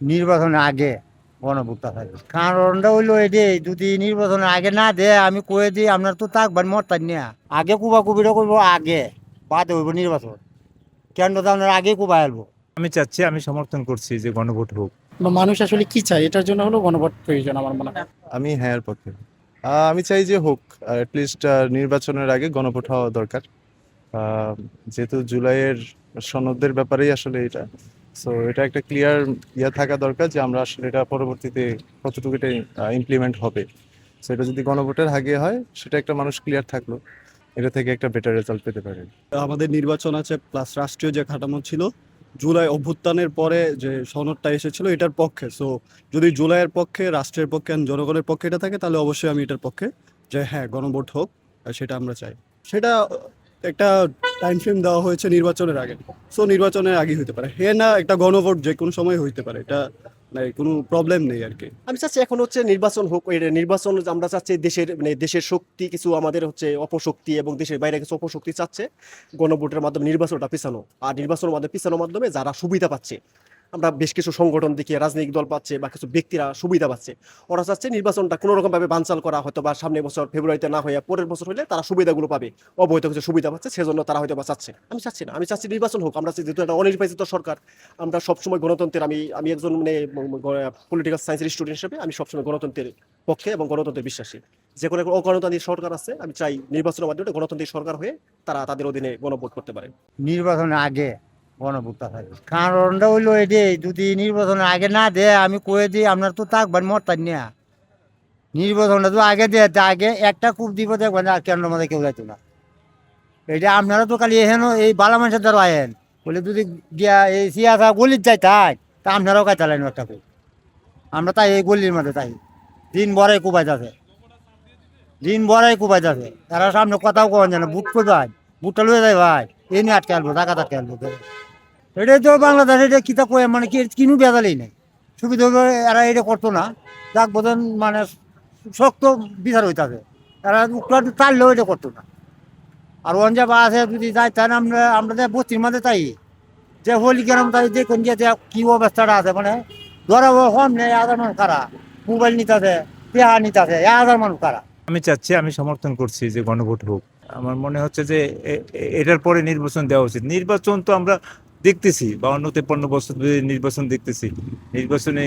নির্বাচনের আগে গণভোটটা থাকে। কারণটা হইল এই এটাই যদি নির্বাচনের আগে না দেয় আমি কয়ে দিই আপনার তো থাকবেন মরতার নিয়ে আগে কুবা কুবিটা করব আগে বাদে হইব নির্বাচন। কেন তো আপনার আগে কুবা আসব আমি চাচ্ছি আমি সমর্থন করছি যে গণভোট হোক। মানুষ আসলে কি চায়? এটার জন্য হলো গণভোট প্রয়োজন আমার মনে হয়। আমি হ্যাঁ এর পক্ষে। আমি চাই যে হোক অ্যাটলিস্ট নির্বাচনের আগে গণভোট হওয়া দরকার। যেহেতু জুলাইয়ের সনদের ব্যাপারেই আসলে এটা। সো এটা একটা ক্লিয়ার ইয়ে থাকা দরকার যে আমরা আসলে এটা পরবর্তীতে কতটুকু এটা ইমপ্লিমেন্ট হবে। সো এটা যদি গণভোটের আগে হয়, সেটা একটা মানুষ ক্লিয়ার থাকল। এটা থেকে একটা বেটার রেজাল্ট পেতে পারে। আমাদের নির্বাচন আছে প্লাস রাষ্ট্রীয় যে কাঠামো ছিল, জুলাই অভ্যুত্থানের পরে যে সনদটা এসেছিল, এটার পক্ষে। সো যদি জুলাইয়ের পক্ষে, রাষ্ট্রের পক্ষে জনগণের পক্ষে এটা থাকে, তাহলে অবশ্যই আমি এটার পক্ষে যে হ্যাঁ গণভোট হোক, সেটা আমরা চাই। সেটা একটা টাইম ফ্রেম দেওয়া হয়েছে নির্বাচনের আগে। সো নির্বাচনের আগে হইতে পারে। হে না, একটা গণভোট যে কোনো সময় হইতে পারে। এটা মানে কোনো প্রবলেম নেই আর কি। আমি চাচ্ছি এখন হচ্ছে নির্বাচন হোক নির্বাচন আমরা চাচ্ছি দেশের মানে দেশের শক্তি কিছু আমাদের হচ্ছে অপশক্তি এবং দেশের বাইরে কিছু অপশক্তি চাচ্ছে। গণভোটের মাধ্যমে নির্বাচনটা পিছানো। আর নির্বাচনের মাধ্যমে পিছানোর মাধ্যমে যারা সুবিধা পাচ্ছে আমরা বেশ কিছু সংগঠন দেখি, রাজনৈতিক দল পাচ্ছে বা কিছু ব্যক্তিরা সুবিধা পাচ্ছে। ওরা চাচ্ছে নির্বাচনটা কোনো রকম ভাবে বানচাল করা, হয়তো বা সামনের বছর ফেব্রুয়ারিতে না হয়ে পরের বছর হলে তারা সুবিধাগুলো পাবে। অবৈধ কিছু সুবিধা পাচ্ছে, সেজন্য তারা হয়তো বা চাচ্ছে আমি চাচ্ছি না। আমি চাচ্ছি নির্বাচন হোক। আমরা যেহেতু একটা অনির্বাচিত সরকার, আমরা সবসময় গণতন্ত্রের আমি আমি একজন মানে পলিটিক্যাল সায়েন্সের স্টুডেন্ট হিসেবে আমি সবসময় গণতন্ত্রের পক্ষে এবং গণতন্ত্রের বিশ্বাসী। যে কোনো অগণতান্ত্রিক সরকার আছে, আমি চাই নির্বাচনের মাধ্যমে গণতান্ত্রিক সরকার হয়ে তারা তাদের অধীনে গণভোট করতে পারে। নির্বাচনের আগে গণভোটটা থাকে। কারণটা হইল এটাই যদি নির্বাচনের আগে না দেয়, আমি কয়ে দিই, আপনার তো থাকবেন মরতার নিয়ে নির্বাচনটা তো আগে দেয়, তা আগে একটা কূপ দিব, দেখবেন আর কেন মধ্যে কেউ যাইতো না। এটা আপনারা তো খালি এহেন, এই বালা মানুষের দ্বারা আয়েন বলে যদি গিয়া এই সিয়াসা গলির যাই তাই, তা আপনারাও কাজ চালাইন একটা কূপ। আমরা তাই এই গলির মধ্যে তাই। দিন বড়াই কুবাই যাচ্ছে দিন বড়াই কুবাই যাচ্ছে তারা সামনে কথাও কন জানে বুট কোথায় বুটটা লয়ে যায় ভাই। এই নিয়ে আটকে আনব টাকা আটকে আনব। এটাই তো বাংলাদেশ এটা কিতা কয়ে মানে কি কিনু বেজালেই নাই। সুবিধা এরা এটা করতো না। যাক বোধন মানে শক্ত বিচার হইতাছে। এরা উত্তর টানলেও এটা করতো না। আর ওন যা বা আছে যদি যাই তাই আমরা আমরা যে বস্তির মাঝে তাই। যে হোলি কেরম তাই দেখুন যে কি অবস্থাটা আছে মানে ধরা হম নেই হাজার মানুষ কারা? মোবাইল নিতে নিতেছে, পেহা নিতেছে এক হাজার মানুষ কারা? আমি চাচ্ছি, আমি সমর্থন করছি যে গণভোট হোক। আমার মনে হচ্ছে যে এটার পরে নির্বাচন দেওয়া উচিত। নির্বাচন তো আমরা দেখতেছি বা অন্য তেপান্ন বছর নির্বাচন দেখতেছি। নির্বাচনে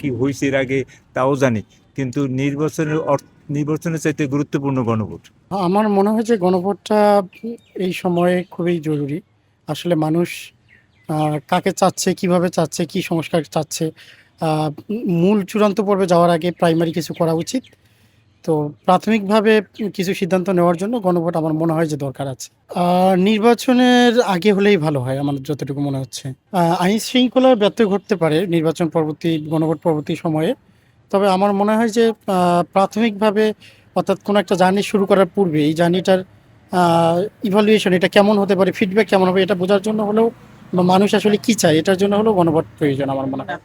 কি হয়েছে এর আগে তাও জানি, কিন্তু নির্বাচনের অর্থ, নির্বাচনের চাইতে গুরুত্বপূর্ণ গণভোট। আমার মনে হয় যে গণভোটটা এই সময়ে খুবই জরুরি। আসলে মানুষ কাকে চাচ্ছে, কীভাবে চাচ্ছে, কি সংস্কার চাচ্ছে মূল চূড়ান্ত পর্বে যাওয়ার আগে প্রাইমারি কিছু করা উচিত। তো প্রাথমিকভাবে কিছু সিদ্ধান্ত নেওয়ার জন্য গণভোট আমার মনে হয় যে দরকার আছে। নির্বাচনের আগে হলেই ভালো হয় আমার যতটুকু মনে হচ্ছে। আইন শৃঙ্খলার ব্যত্যয় ঘটতে পারে নির্বাচন পরবর্তী, গণভোট পরবর্তী সময়ে। তবে আমার মনে হয় যে প্রাথমিকভাবে অর্থাৎ কোনো একটা জার্নি শুরু করার পূর্বে এই জার্নিটার ইভালুয়েশন এটা কেমন হতে পারে ফিডব্যাক কেমন হবে এটা বোঝার জন্য হলেও মানুষ আসলে কি চায় এটার জন্য হলেও গণভোট প্রয়োজন আমার মনে হয়।